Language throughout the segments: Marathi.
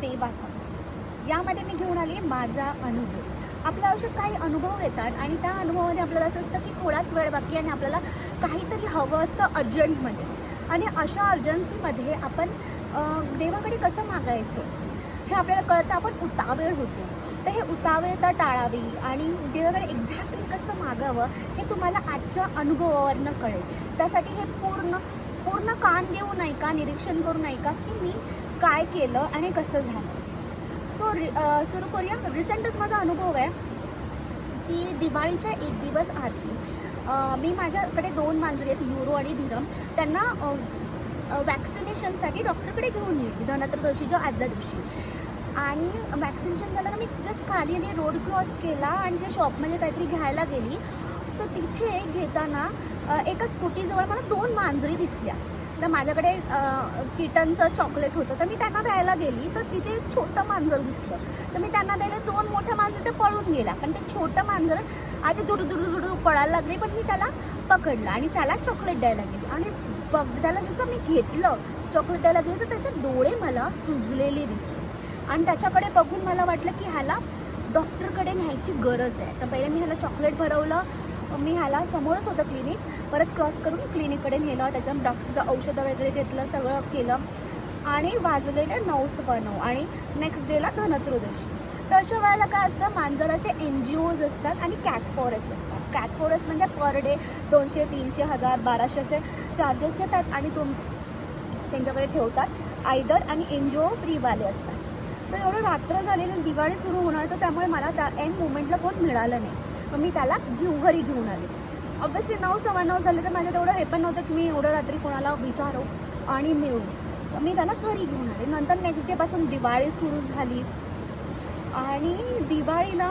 देवाचा. यामध्ये मी घेऊन आली माझा अनुभव. आपल्या आयुष्यात काही अनुभव येतात आणि त्या अनुभवामध्ये आपल्याला असं असतं की थोडाच वेळ बाकी आणि आपल्याला काहीतरी हवं असतं अर्जंटमध्ये. आणि अशा अर्जन्सीमध्ये आपण देवाकडे कसं मागायचं? हे आपल्याला कळतं. आपण उतावेळ होतो. तर हे उतावेळता टाळावी आणि देवाकडे एक्झॅक्टली कसं मागावं हे तुम्हाला आजच्या अनुभवावरनं कळेल. त्यासाठी हे पूर्ण पूर्ण कान देऊ नाही का निरीक्षण करू नाही का की मी काय केलं आणि कसं झालं. सो सुरू करूया. रिसेंटच माझा अनुभव आहे की दिवाळीच्या एक दिवस आधी मी माझ्याकडे दोन मांजरी आहेत युरो आणि धीरम. त्यांना वॅक्सिनेशनसाठी डॉक्टरकडे घेऊन गेली धनत्रयोदशीच्या आदल्या दिवशी. आणि वॅक्सिनेशन झालं मी जस्ट खाली आणि रोड क्रॉस केला आणि त्या शॉपमध्ये काहीतरी घ्यायला गेली. तर तिथे घेताना एका स्कूटीजवळ मला दोन मांजरी दिसल्या. तर माझ्याकडे किटनचं चॉकलेट होतं. तर मी त्यांना द्यायला गेली तर तिथे एक छोटं मांजर दिसलं. तर मी त्यांना द्यायला दोन मोठ्या मांजर ते पळून गेला पण ते छोटं मांजर आधी जुडू जुडू जुडू पळायला लागले पण मी त्याला पकडलं आणि त्याला चॉकलेट द्यायला गेली. आणि बघ त्याला जसं मी घेतलं चॉकलेट द्यायला गेलं तर त्याचे डोळे मला सुजलेले दिसले. आणि त्याच्याकडे बघून मला वाटलं की ह्याला डॉक्टरकडे न्यायची गरज आहे. तर पहिले मी ह्याला चॉकलेट भरवलं मी ह्याला समोरच होतं क्लिनिक परत क्रॉस करून क्लिनिककडे नेलं. त्याचं डॉक्टरचं औषधं वगैरे घेतलं सगळं केलं. आणि वाजलेले नऊ सव्वा नऊ. आणि नेक्स्ट डेला धनत्रयोदशी. तर अशा वेळेला काय असतं? मांजराचे एन जी ओज असतात आणि कॅट फॉरेस्ट असतात. कॅट फॉरेस्ट म्हणजे पर डे दोनशे तीनशे हजार बाराशे असे चार्जेस घेतात आणि तुम त्यांच्याकडे ठेवतात. आयदर आणि एन जी ओ फ्रीवाले असतात. तर एवढं रात्र झालेली दिवाळी सुरू होणार तर त्यामुळे मला त्या एन मुवमेंटला कोण मिळालं नाही. मग मी त्याला घेऊ घरी घेऊन आले. ऑब्व्हियसली नऊ सव्वा नऊ झाले तर माझ्या तेवढं हे पण नव्हतं की मी एवढं रात्री कोणाला विचारू आणि मिळू. तर मी त्याला घरी घेऊन आले. नंतर नेक्स्ट डेपासून दिवाळी सुरू झाली. आणि दिवाळीला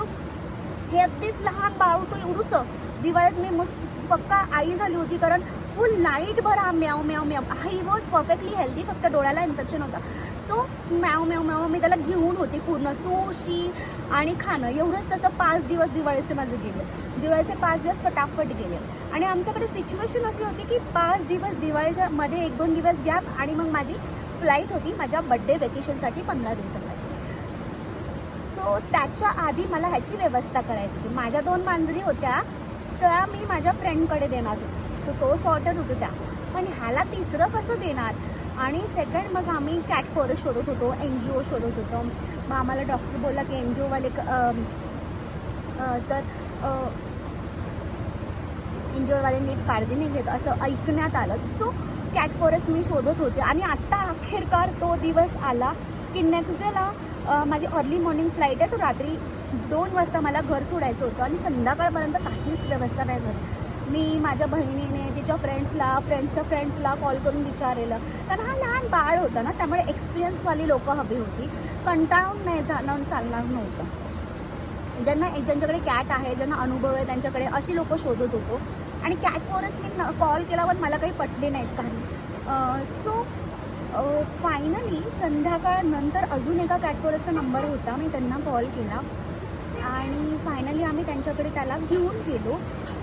हे अगदीच लहान बाळ होतं एवढंसं दिवाळीत मी मस्त पक्का आई झाली होती कारण फुल नाईटभर हा म्याव म्याव म्याव ही वॉज परफेक्टली हेल्दी फक्त डोळ्याला इन्फेक्शन होता. सो म्याव म्याव म्याव मी त्याला घेऊन होती पूर्ण. सुशी आणि खाणं. एवढंच त्याचं पाच दिवस दिवाळीचे माझे गेले. दिवाळीचे पाच दिवस फटाफट गेले. आणि आमच्याकडे सिच्युएशन अशी होती की पाच दिवस दिवाळीच्या मध्ये एक दोन दिवस गॅप आणि मग माझी फ्लाईट होती माझ्या बड्डे वेकेशनसाठी पंधरा दिवसासाठी. सो त्याच्या आधी मला ह्याची व्यवस्था करायची होती. माझ्या दोन मांजरी होत्या त्या मी माझ्या फ्रेंडकडे देणार होते. सो तो सॉर्टेड होतो त्या. पण ह्याला तिसरं कसं देणार? आणि सेकंड मग आम्ही कॅट फॉरेस्ट शोधत होतो एन जी ओ शोधत होतो. मग आम्हाला डॉक्टर बोलला की एन जी ओवाले तर एन जी ओवाले नीट काळजी नाही घेत असं ऐकण्यात आलं. सो कॅट फॉरेस्ट मी शोधत होते आणि आत्ता अखेरकार तो दिवस आला की नेक्स्ट डेला माझी अर्ली मॉर्निंग फ्लाईट आहे. तो रात्री दोन वाजता मला घर सोडायचं होतं आणि संध्याकाळपर्यंत काहीच व्यवस्था नाही झाली. मी माझ्या बहिणीने तिच्या फ्रेंड्सला फ्रेंड्सच्या फ्रेंड्सला कॉल करून विचारलेलं. कारण हा लहान बाळ होता ना त्यामुळे एक्सपिरियन्सवाली लोकं हवी होती. कंटाळून नाही जाणं चालणार नव्हतं. ज्यांना ज्यांच्याकडे कॅट आहे ज्यांना अनुभव आहे त्यांच्याकडे अशी लोकं शोधत होतो. आणि कॅट फॉरेस्ट मी कॉल केला पण मला काही पटले नाहीत काही. सो फायनली संध्याकाळनंतर अजून एका कॅट नंबर होता मी त्यांना कॉल केला. आणि फायनली आम्ही त्यांच्याकडे त्याला घेऊन गेलो.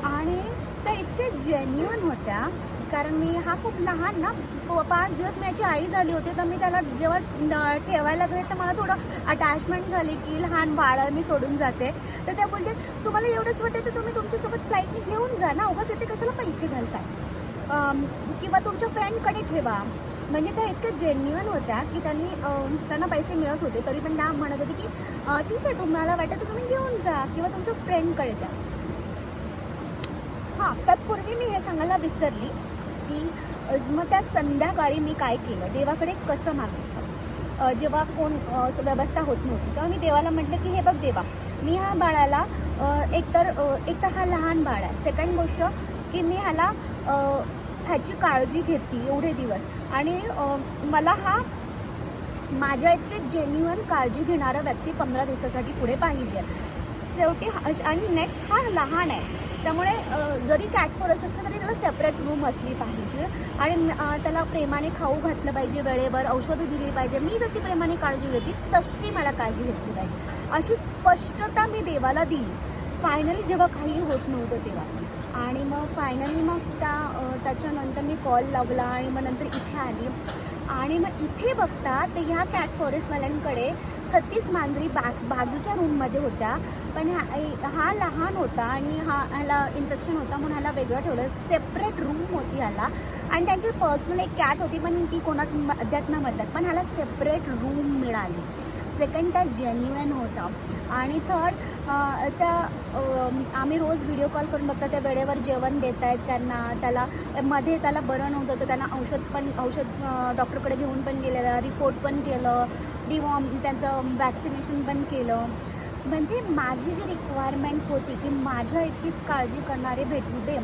आणि त्या इतके जेन्युअन होत्या. कारण मी हा खूप लहान ना हो, पाच दिवस मी याची आई झाली होती तर मी त्याला जेव्हा ठेवायला गेले तर मला थोडं अटॅचमेंट झाली की लहान बाळ मी सोडून जाते. तर त्या बोलते तुम्हाला एवढंच वाटतं तर तुम्ही तुमच्यासोबत फ्लाईटने घेऊन जा ना? उगाच इथे कशाला पैसे घालताय? किंवा तुमच्या फ्रेंडकडे ठेवा. म्हणजे त्या इतक्या जेन्युअन होत्या की त्यांनी त्यांना पैसे मिळत होते. तरी पण त्या म्हणत होते की ठीक आहे तुम्हाला वाटतं तर तुम्ही घेऊन जा किंवा तुमच्या फ्रेंडकडे द्या. हां तत्पूर्वी मी हे सांगायला विसरली की मग त्या संध्याकाळी मी काय केलं? देवाकडे कसं मागितलं? जेव्हा कोण व्यवस्था होत नव्हती तेव्हा मी देवाला म्हटलं की हे बघ देवा मी ह्या बाळाला अ, एकतर एक तर हा लहान बाळ आहे. सेकंड गोष्ट की मी ह्याला ह्याची काळजी घेतली एवढे दिवस. आणि मला हा माझ्या इतके जेन्युअन काळजी घेणारा व्यक्ती पंधरा दिवसासाठी पुढे पाहिजे शेवटी आणि नेक्स्ट हा लहान आहे. त्यामुळे जरी कॅटफोर असं असलं तरी त्याला सेपरेट रूम असली पाहिजे. आणि त्याला प्रेमाने खाऊ घातलं पाहिजे वेळेवर औषधं दिली पाहिजे. मी जशी प्रेमाने काळजी घेतली तशी मला काळजी घेतली पाहिजे. अशी स्पष्टता मी देवाला दिली. फायनली जेव्हा काही होत नव्हतं तेव्हा. आणि मग फायनली मग त्या त्याच्यानंतर मी कॉल लावला आणि मग नंतर इथे आली. आणि मग इथे बघता ते ह्या कॅट फॉरेस्टवाल्यांकडे छत्तीस मांजरी बाज बाजूच्या रूममध्ये होत्या. पण ह्या हा लहान होता आणि हा ह्याला इन्फेक्शन होता म्हणून ह्याला वेगळं ठेवलं. सेपरेट रूम होती ह्याला. आणि त्यांची पर्सनल एक कॅट होती पण ती कोणात मध्यात ना मध्यात पण ह्याला सेपरेट रूम मिळाली. सेकंड त्या जेन्युएन होता. आणि थर्ड त्या आम्ही रोज व्हिडिओ कॉल करून बघतो त्या वेळेवर जेवण देत आहेत त्यांना त्याला मध्ये त्याला बरं नव्हतं तर त्यांना औषध पण औषध डॉक्टरकडे घेऊन पण गेलेलं रिपोर्ट पण केलं डिवॉम त्यांचं वॅक्सिनेशन पण केलं. म्हणजे माझी जी रिक्वायरमेंट होती की माझ्या इतकीच काळजी करणारे भेटू दे.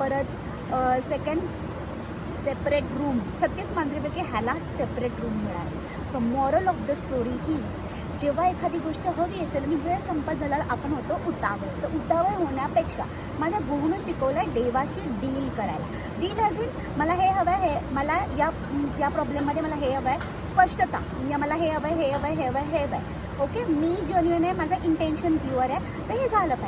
परत सेकंड सेपरेट रूम छत्तीस मांजरीपैकी ह्याला सेपरेट रूम मिळाले. So moral of the story is जेव्हा एखादी गोष्ट हवी असेल आणि वेळ संपत झाल्यावर आपण होतो उतावळ. तर उतावळ होण्यापेक्षा माझ्या गुरुनं शिकवलं देवाशी डील करायला. डील अजून मला हे हवं आहे हे मला या या प्रॉब्लेममध्ये मला हे हवं आहे स्पष्टता. या मला हे हवं आहे हे हवं आहे हे हवं आहे हे हवं आहे. ओके मी जेन्युन आहे माझं इंटेन्शन प्युअर आहे. तर हे झालं पाहिजे.